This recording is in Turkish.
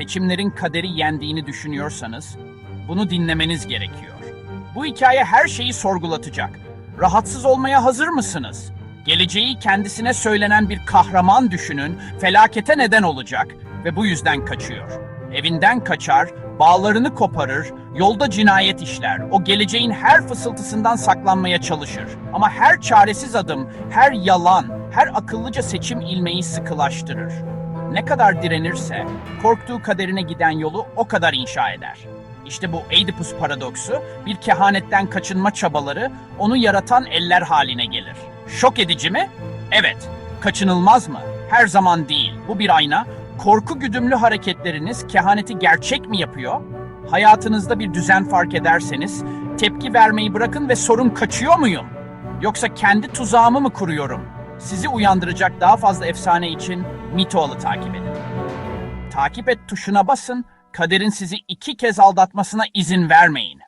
seçimlerin kaderi yendiğini düşünüyorsanız bunu dinlemeniz gerekiyor. Bu hikaye her şeyi sorgulatacak. Rahatsız olmaya hazır mısınız? Geleceği kendisine söylenen bir kahraman düşünün, felakete neden olacak ve bu yüzden kaçıyor. Evinden kaçar, bağlarını koparır, yolda cinayet işler. O geleceğin her fısıltısından saklanmaya çalışır. Ama her çaresiz adım, her yalan, her akıllıca seçim ilmeği sıkılaştırır. Ne kadar direnirse korktuğu kaderine giden yolu o kadar inşa eder. İşte bu Oedipus paradoksu bir kehanetten kaçınma çabaları onu yaratan eller haline gelir. Şok edici mi? Evet. Kaçınılmaz mı? Her zaman değil. Bu bir ayna. Korku güdümlü hareketleriniz kehaneti gerçek mi yapıyor? Hayatınızda bir düzen fark ederseniz tepki vermeyi bırakın ve sorun kaçıyor muyum? Yoksa kendi tuzağımı mı kuruyorum? Sizi uyandıracak daha fazla efsane için Mitoal'ı takip edin. Takip et tuşuna basın, kaderin sizi iki kez aldatmasına izin vermeyin.